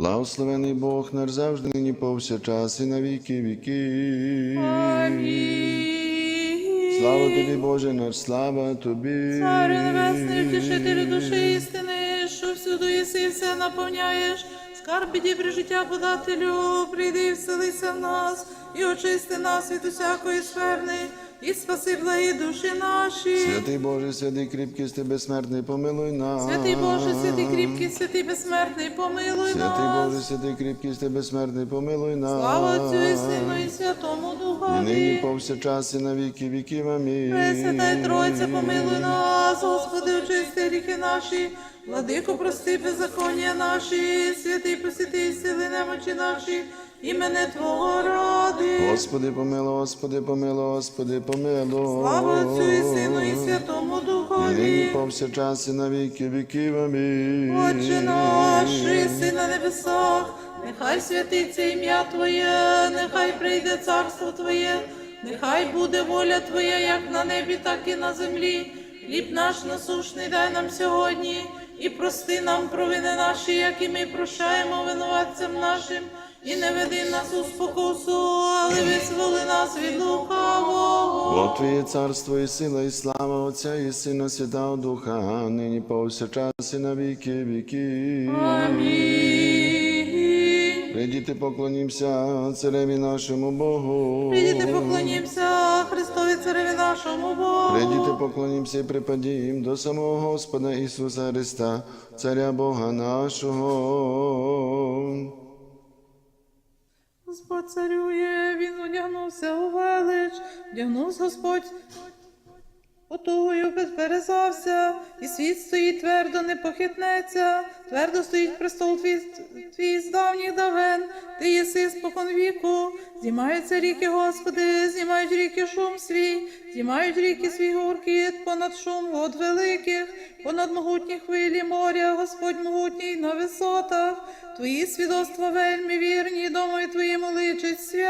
Благословений Бог наш завжди нині повсякчас і на віки віки. Амінь. Слава тобі, Боже наш, слава тобі. Царю небесний, втішителю душі істини, що всюди єси і все наповняєш, скарб біді при життя подателю, прийди і вселися в нас, і очисти нас від усякої скверни, і спаси благі душі наші. Святий Боже, святий кріпкий, ти безсмертний, помилуй нас. Святий Боже, святий кріпкий, святий безсмертний, помилуй нас. Святий. Боже, святий кріпкий, ти безсмертний, помилуй нас. Слава Отцю і Сину і Святому І нині повсякчас і на віки віків. Амінь. Пресвята й Тройця, помилуй нас, Господи, очисти гріхи наші, владико, прости беззаконня наші, святий посвятий сили немочі наші, імене Твого ради. Господи, помилуй, Господи, помилуй, Господи, помилуй. Слава Отцю і Сину і Святому Духові. І повсякчас і на віки віків. Амінь. Отче наш, си на небесах, нехай святиться ім'я Твоє, нехай прийде царство Твоє, нехай буде воля Твоя, як на небі, так і на землі. Хліб наш насушний дай нам сьогодні, і прости нам провини наші, як і ми прощаємо винуватцям нашим, і не веди нас у спокусу, але визволи нас від лукавого. Бо Твоє царство і сила, і слава Отця і Сина, Святого Духа, нині повсякчас і на віки віків. Амінь. Прийдіте, поклонімся цареві нашому Богу. Прийдіте, поклонімося Христові Цареві нашому Богу. Прийдіте, поклонімся і припадім до самого Господа Ісуса Христа, Царя Бога нашого. Господь він одягнувся у велич, одягнувся Господь. Отугою безперезався, і світ стоїть твердо, не похитнеться, твердо стоїть престол твій, твій з давніх давен, ти єси спокон віку, знімаються ріки, Господи, знімають ріки шум свій, знімають ріки свій гуркіт, понад шум вод великих, понад могутні хвилі моря, Господь могутній на висотах, твої свідоцтва вельми вірні, домові твоєму личить святість.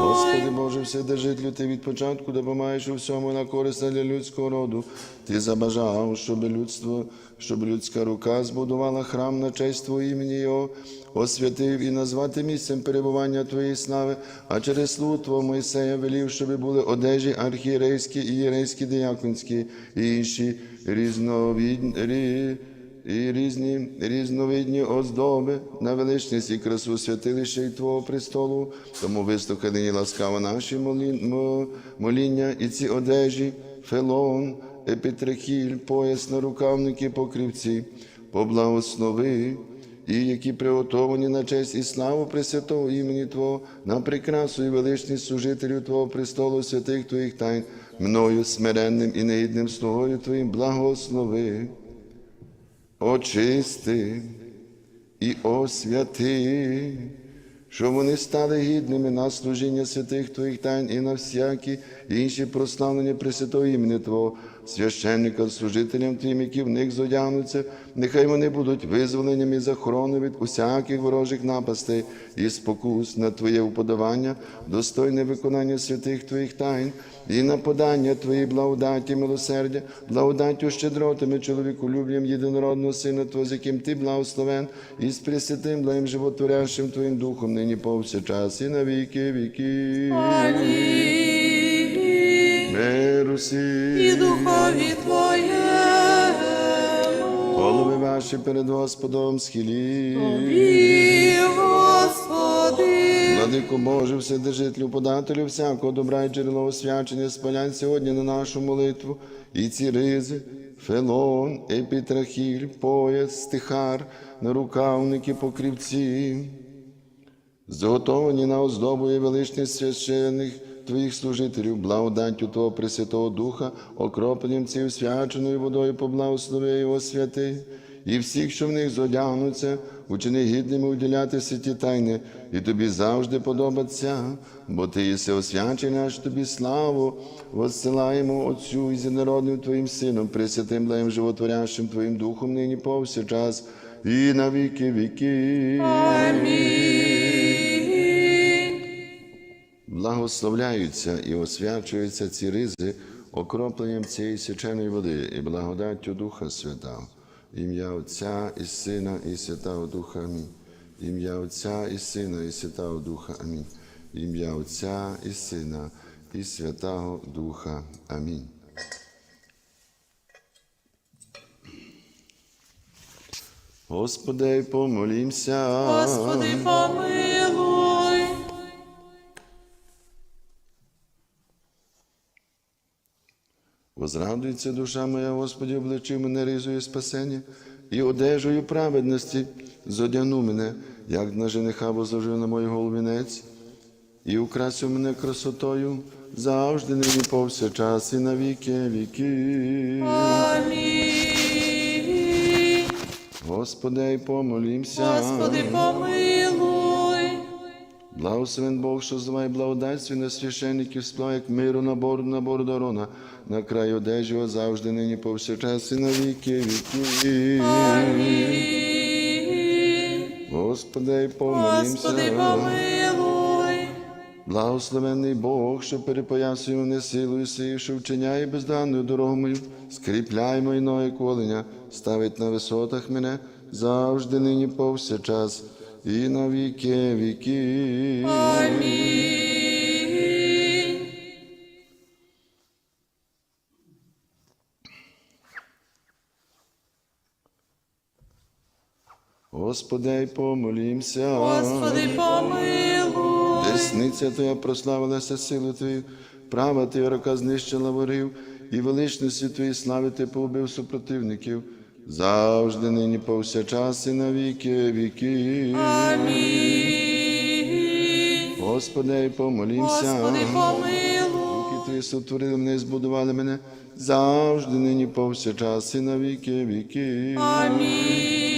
Господи Боже, вседержителю, ти від початку допомагаєш у всьому на користь для людського роду. Ти забажав, щоб людство, щоб людська рука збудувала храм на честь Твого імені Його, освятив і назвати місцем перебування Твоєї слави, а через слуг Твого Мойсея велів, щоб були одежі архієрейські і єрейські дияконські, і інші різновідні. І різні різновидні оздоби на величність і красу святилища і Твого престолу. Тому вислухай нині ласкаво наші моління і ці одежі, фелон, епітрахіль, пояс на рукавники, покрівці, поблагослови, і які приготовані на честь і славу Пресвятого імені Твого, на прикрасу і величність служителів Твого престолу, святих Твоїх тайн, мною смиренним і неїдним слугою Твоїм благослови очисти і освяти, щоб вони стали гідними на служіння святих Твоїх тайн і на всякі інші прославлення Пресвятого імені Твого, священника, служителям Твоїм, які в них зодягнуться, нехай вони будуть визволеннями і захороною від усяких ворожих напастей і спокус на Твоє уподавання, достойне виконання святих Твоїх тайн і на подання Твоєї благодаті, милосердя, благодаттю щедротами, чоловіку люблям єдинородного Сина Твого, з яким Ти благословен, і з пресвятим, благим животворящим Твоїм Духом, нині повсякчас і на віки. Амінь. Миру І духові Твоєму. Голови ваші перед Господом схилі. Тобі, Господи. Владико Боже, вседержителю, подателю всякого добра і джерело освячення, спалянь сьогодні на нашу молитву, і ці ризи, фелон, епітрахіль, пояс, стихар, нарукавники, покрівці, заготовані на оздобу і величність священних Твоїх служителів, благодаттю Твого Пресвятого Духа, окропленням цією свяченою водою поблагослови його святи, і всіх, що в них зодягнуться, учини гідними уділяти святі тайни, і тобі завжди подобаться, бо ти єси освячений, аж тобі славу, воссилаємо Отцю і зінародним Твоїм Сином, пресвятим Леєм животворящим Твоїм Духом нині повсякчас і на віки віки. Благословляються і освячуються ці ризи окропленням цієї свяченої води і благодаттю Духа Святого. Ім'я Отця і Сина, і Святого Духа. Амінь. Ім'я Отця і Сина, і Святого Духа. Амінь. Ім'я Отця і Сина, і Святого Духа. Амінь. Господи, помолімся. Господи, помилуй. Возрадується душа моя, Господі, обличи мене ризою спасення і одежею праведності зодягну мене, як на жениха возложив на мою голову вінець, і украсив мене красотою завжди нині повсякчас і на віки віки. Амінь. Господи, помолімся. Господи, помилуй. Благословен Бог, що зває благодать свій на священників, сплав, як миру на борду, на борду дорона, на край одежі завжди нині повсякчас і на віки віки. Господи, Господи, помолімся. помилуй. Благословенний Бог, що перепоясує мене силою сію, що вчиняє безданною дорогу мою, скріпляй майно і коленя, ставить на висотах мене завжди нині повсякчас і на віки віки. Амінь. Господи, помолімся. Господи, помилуй. Десниця Твоя прославилася силу Твою, права Твоя рука знищила ворів, і величності Твої слави Ти поубив супротивників, завжди нині повсякчас і на віки віки. Амінь. Господи, помолімся. Господи, помилуй. Руки Твої сотворили мене, і збудували мене, завжди нині повсякчас і на віки віки. Амінь.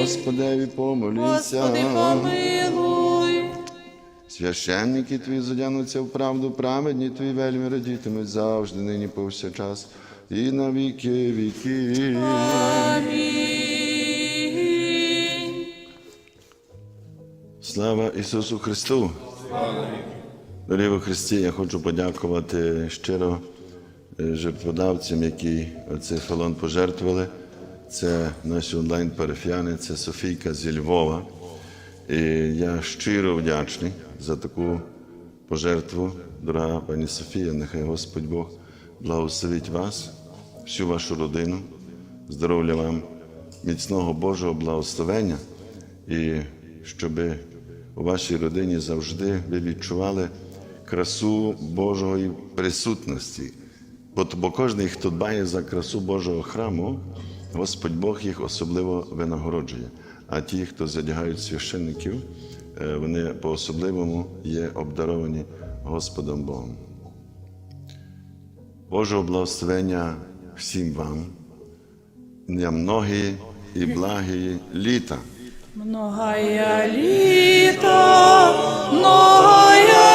Господи, помолімся. Господи, помилуй. Священники твої задянуться в правду, праведні твої вельми радітимуть завжди, нині повсякчас, і на віки віки. Слава Ісусу Христу! Дорогі во Христі, я хочу подякувати щиро е, жертводавцям, які цей фалон пожертвували. Це наші онлайн-парафіяни, це Софійка зі Львова. І я щиро вдячний за таку пожертву, дорога пані Софія. Нехай Господь Бог благословить вас, всю вашу родину, здоров'я вам, міцного Божого благословення, і щоб у вашій родині завжди ви відчували красу Божої присутності. Бо, кожен, хто дбає за красу Божого храму, Господь Бог їх особливо винагороджує. А ті, хто задягають священників, е, вони по-особливому є обдаровані Господом Богом. Божого благословення всім вам, на многі і благі літа. Многая літа, многая